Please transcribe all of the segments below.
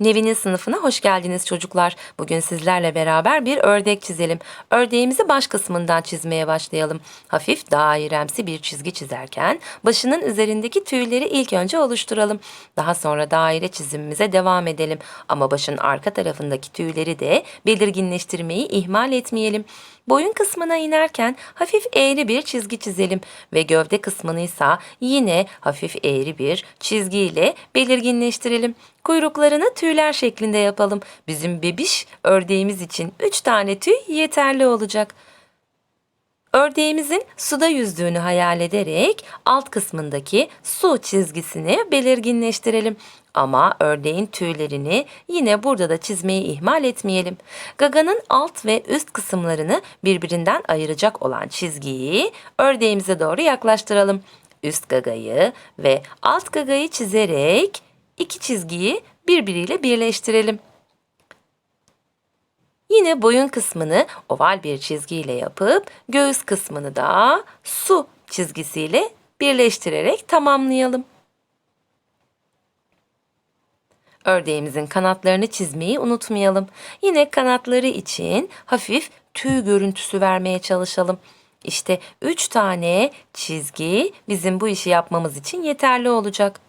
Nevin'in sınıfına hoş geldiniz çocuklar. Bugün sizlerle beraber bir ördek çizelim. Ördeğimizi baş kısmından çizmeye başlayalım. Hafif dairemsi bir çizgi çizerken başının üzerindeki tüyleri ilk önce oluşturalım. Daha sonra daire çizimimize devam edelim. Ama başın arka tarafındaki tüyleri de belirginleştirmeyi ihmal etmeyelim. Boyun kısmına inerken hafif eğri bir çizgi çizelim ve gövde kısmını ise yine hafif eğri bir çizgiyle belirginleştirelim. Kuyruklarını tüyler şeklinde yapalım. Bizim bebiş ördeğimiz için 3 tane tüy yeterli olacak. Ördeğimizin suda yüzdüğünü hayal ederek alt kısmındaki su çizgisini belirginleştirelim. Ama ördeğin tüylerini yine burada da çizmeyi ihmal etmeyelim. Gaganın alt ve üst kısımlarını birbirinden ayıracak olan çizgiyi ördeğimize doğru yaklaştıralım. Üst gagayı ve alt gagayı çizerek iki çizgiyi birbiriyle birleştirelim. Yine boyun kısmını oval bir çizgiyle yapıp göğüs kısmını da su çizgisiyle birleştirerek tamamlayalım. Ördeğimizin kanatlarını çizmeyi unutmayalım. Yine kanatları için hafif tüy görüntüsü vermeye çalışalım. İşte 3 tane çizgi bizim bu işi yapmamız için yeterli olacak.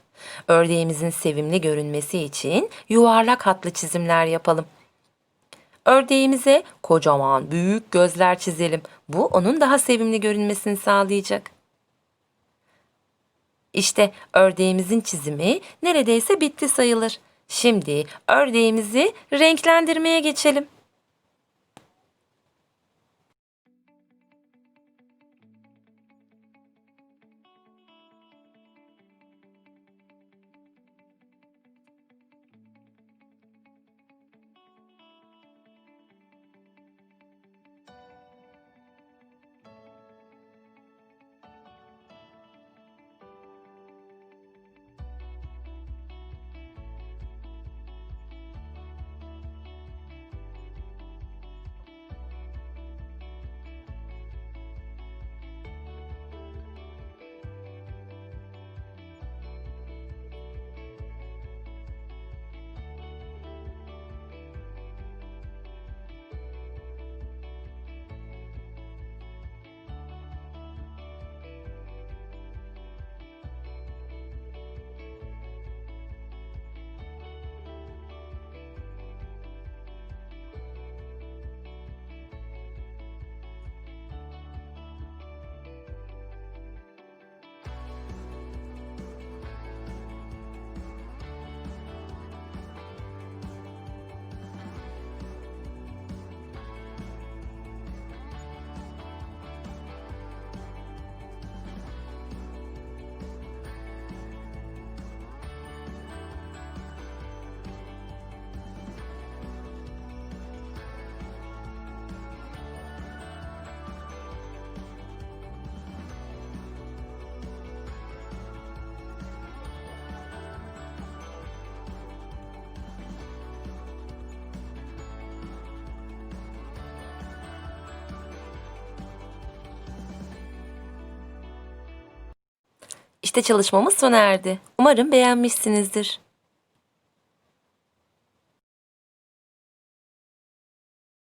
Ördeğimizin sevimli görünmesi için yuvarlak hatlı çizimler yapalım. Ördeğimize kocaman büyük gözler çizelim. Bu onun daha sevimli görünmesini sağlayacak. İşte ördeğimizin çizimi neredeyse bitti sayılır. Şimdi ördeğimizi renklendirmeye geçelim. İşte çalışmamız sona erdi. Umarım beğenmişsinizdir.